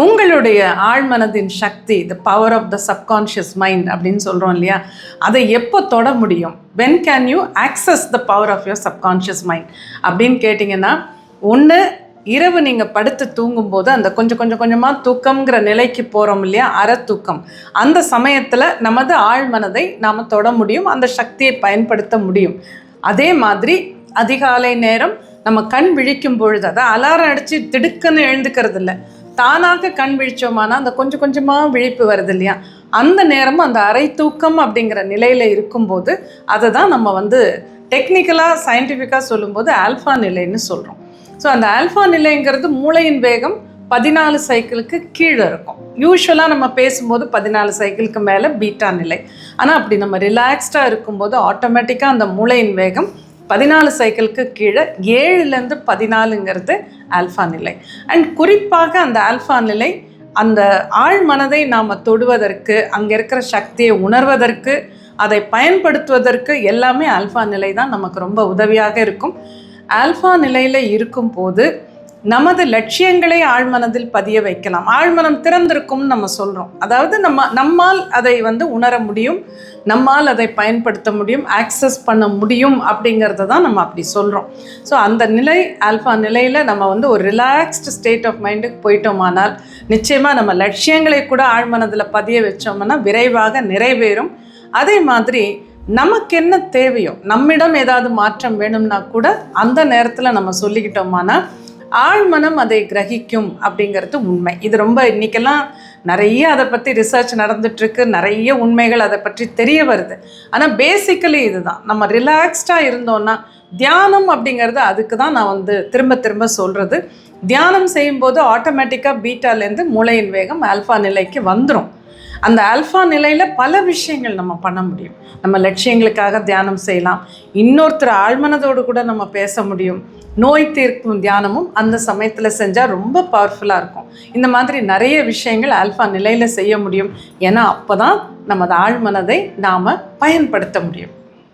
உங்களுடைய ஆழ்மனதின் சக்தி the power of the subconscious mind அப்படின்னு சொல்கிறோம் இல்லையா? அதை எப்போ தொட முடியும்? When can you access the power of your subconscious mind அப்படின்னு கேட்டிங்கன்னா ஒன்று இரவு நீங்கள் படுத்து தூங்கும்போது அந்த கொஞ்சம் கொஞ்சம் கொஞ்சமாக தூக்கம்ங்கிற நிலைக்கு போகிறோம் இல்லையா? அற தூக்கம் அந்த சமயத்தில் நமது ஆழ்மனதை நாம் தொட முடியும் அந்த சக்தியை பயன்படுத்த முடியும். அதே மாதிரி அதிகாலை நேரம் நம்ம கண் விழிக்கும் பொழுது அதை அலாரம் அடித்து திடுக்குன்னு எழுந்துக்கிறது இல்லை தானாக கண் விழிச்சோமானா அந்த கொஞ்சம் கொஞ்சமாக விழிப்பு வருது இல்லையா? அந்த நேரமும் அந்த அரை தூக்கம் அப்படிங்கிற நிலையில் இருக்கும்போது அதை தான் நம்ம வந்து டெக்னிக்கலாக சயின்டிஃபிக்காக சொல்லும்போது ஆல்ஃபா நிலைன்னு சொல்கிறோம் ஸோ அந்த ஆல்ஃபா நிலைங்கிறது மூளையின் வேகம் பதினாலு சைக்கிளுக்கு கீழே இருக்கும். யூஸ்வலாக நம்ம பேசும்போது பதினாலு சைக்கிளுக்கு மேலே பீட்டா நிலை. ஆனால் அப்படி நம்ம ரிலாக்ஸ்டாக இருக்கும்போது ஆட்டோமேட்டிக்காக அந்த மூளையின் வேகம் பதினாலு சைக்கிளுக்கு கீழே ஏழுலேருந்து பதினாலுங்கிறது ஆல்ஃபா நிலை. அண்ட் குறிப்பாக அந்த ஆல்ஃபா நிலை அந்த ஆழ் மனதை நாம் தொடுவதற்கு அங்கே இருக்கிற சக்தியை உணர்வதற்கு அதை பயன்படுத்துவதற்கு எல்லாமே ஆல்ஃபா நிலை தான் நமக்கு ரொம்ப உதவியாக இருக்கும். ஆல்ஃபா நிலையில் இருக்கும்போது நமது லட்சியங்களை ஆழ்மனதில் பதிய வைக்கலாம். ஆழ்மனம் திறந்திருக்கும்னு நம்ம சொல்கிறோம் அதாவது நம்ம நம்மால் அதை வந்து உணர முடியும் நம்மால் அதை பயன்படுத்த முடியும் ஆக்சஸ் பண்ண முடியும் அப்படிங்கிறத தான் நம்ம அப்படி சொல்கிறோம் ஸோ அந்த நிலை ஆல்ஃபா நிலையில் நம்ம வந்து ஒரு ரிலாக்ஸ்டு ஸ்டேட் ஆஃப் மைண்டுக்கு போயிட்டோமானால் நிச்சயமாக நம்ம லட்சியங்களை கூட ஆழ்மனதில் பதிய வச்சோம்னா விரைவாக நிறைவேறும். அதே மாதிரி நமக்கு என்ன தேவையோ நம்மிடம் ஏதாவது மாற்றம் வேணும்னா கூட அந்த நேரத்தில் நம்ம சொல்லிக்கிட்டோமானா ஆழ்மனம் அதை கிரகிக்கும் அப்படிங்கிறது உண்மை. இது ரொம்ப இன்றைக்கெல்லாம் நிறைய அதை பற்றி ரிசர்ச் நடந்துட்டுருக்கு. நிறைய உண்மைகள் அதை பற்றி தெரிய வருது. ஆனால் பேசிக்கலி இதுதான். நம்ம ரிலாக்ஸ்டாக இருந்தோன்னா தியானம் அப்படிங்கிறது அதுக்கு தான் நான் வந்து திரும்ப திரும்ப சொல்கிறது தியானம் செய்யும்போது ஆட்டோமேட்டிக்காக பீட்டாலேருந்து மூளையின் வேகம் ஆல்ஃபா நிலைக்கு வந்துடும் அந்த ஆல்ஃபா நிலையில் பல விஷயங்கள் நம்ம பண்ண முடியும். நம்ம லட்சியங்களுக்காக தியானம் செய்யலாம். இன்னொருத்தர் ஆழ்மனதோடு கூட நம்ம பேச முடியும். நோய் தீர்க்கும் தியானமும் அந்த சமயத்தில் செஞ்சால் ரொம்ப பவர்ஃபுல்லாக இருக்கும். இந்த மாதிரி நிறைய விஷயங்கள் ஆல்ஃபா நிலையில் செய்ய முடியும். ஏன்னா அப்போ தான் நமது ஆழ்மனதை நாம் பயன்படுத்த முடியும்.